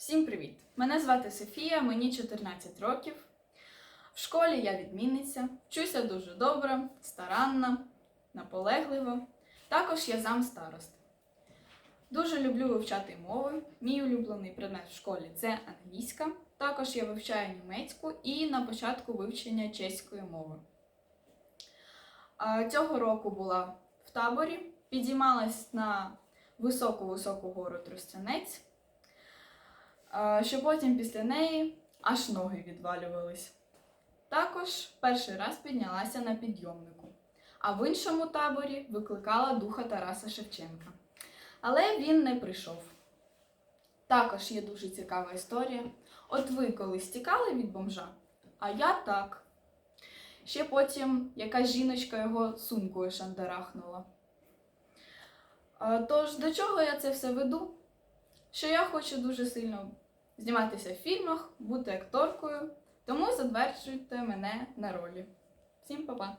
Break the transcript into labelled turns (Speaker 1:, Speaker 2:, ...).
Speaker 1: Всім привіт! Мене звати Софія, мені 14 років. В школі я відмінниця, вчуся дуже добре, старанна, наполеглива. Також я зам старост. Дуже люблю вивчати мови. Мій улюблений предмет в школі це англійська. Також я вивчаю німецьку і на початку вивчення чеської мови. Цього року була в таборі, підіймалась на високу-високу гору Тростянець, що потім після неї аж ноги відвалювались. Також перший раз піднялася на підйомнику, а в іншому таборі викликала духа Тараса Шевченка. Але він не прийшов. Також є дуже цікава історія. От ви колись тікали від бомжа, а я так. Ще потім якась жіночка його сумкою шандарахнула. Тож, до чого я це все веду? Що я хочу дуже сильно зніматися в фільмах, бути акторкою, тому затверджуйте мене на ролі. Всім па-па!